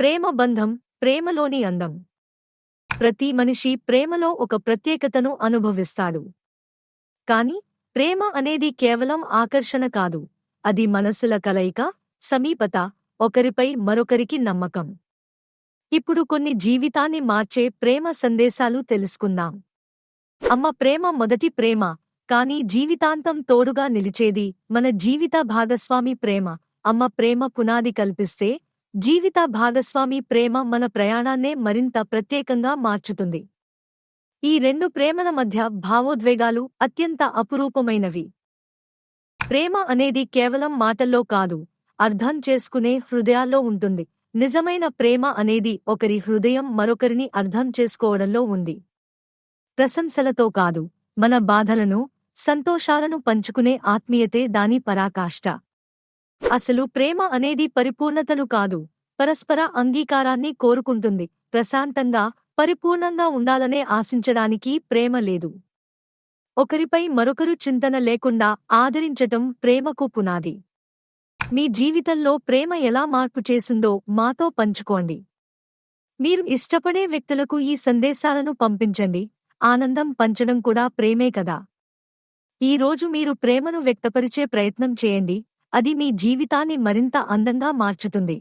ప్రేమ బంధం ప్రేమలోని అందం. ప్రతి మనిషి ప్రేమలో ఒక ప్రత్యేకతను అనుభవిస్తాడు. కాని ప్రేమ అనేది కేవలం ఆకర్షణ కాదు. అది మనసుల కలయిక సమీపత ఒకరిపై మరొకరికి నమ్మకం. ఇప్పుడు కొన్ని జీవితాన్ని మార్చే ప్రేమ సందేశాలు తెలుసుకుందాం. అమ్మ ప్రేమ మొదటి ప్రేమ కాని జీవితాంతం తోడుగా నిలిచేది మన జీవిత భాగస్వామి ప్రేమ. అమ్మ ప్రేమ పునాది కల్పిస్తే జీవిత భాగస్వామి ప్రేమ మన ప్రయాణాన్నే మరింత ప్రత్యేకంగా మార్చుతుంది. ఈ రెండు ప్రేమల మధ్య భావోద్వేగాలు అత్యంత అపురూపమైనవి. ప్రేమ అనేది కేవలం మాటల్లో కాదు అర్థం చేసుకునే హృదయాల్లో ఉంటుంది. నిజమైన ప్రేమ అనేది ఒకరి హృదయం మరొకరిని అర్థం చేసుకోవడంలో ఉంది. ప్రశంసలతో కాదు మన బాధలను సంతోషాలను పంచుకునే ఆత్మీయతే దాని పరాకాష్ట. అసలు ప్రేమ అనేది పరిపూర్ణతను కాదు పరస్పర అంగీకారాన్ని కోరుకుంటుంది. ప్రశాంతంగా పరిపూర్ణంగా ఉండాలనే ఆశించడానికి ప్రేమ లేదు. ఒకరిపై మరొకరు చింతన లేకుండా ఆదరించటం ప్రేమకు పునాది. మీ జీవితంలో ప్రేమ ఎలా మార్పు చేసిందో మాతో పంచుకోండి. మీరు ఇష్టపడే వ్యక్తులకు ఈ సందేశాలను పంపించండి. ఆనందం పంచడం కూడా ప్రేమే కదా. ఈ రోజు మీరు ప్రేమను వ్యక్తపరిచే ప్రయత్నం చేయండి. అది మీ జీవితాన్ని మరింత అందంగా మార్చుతుంది.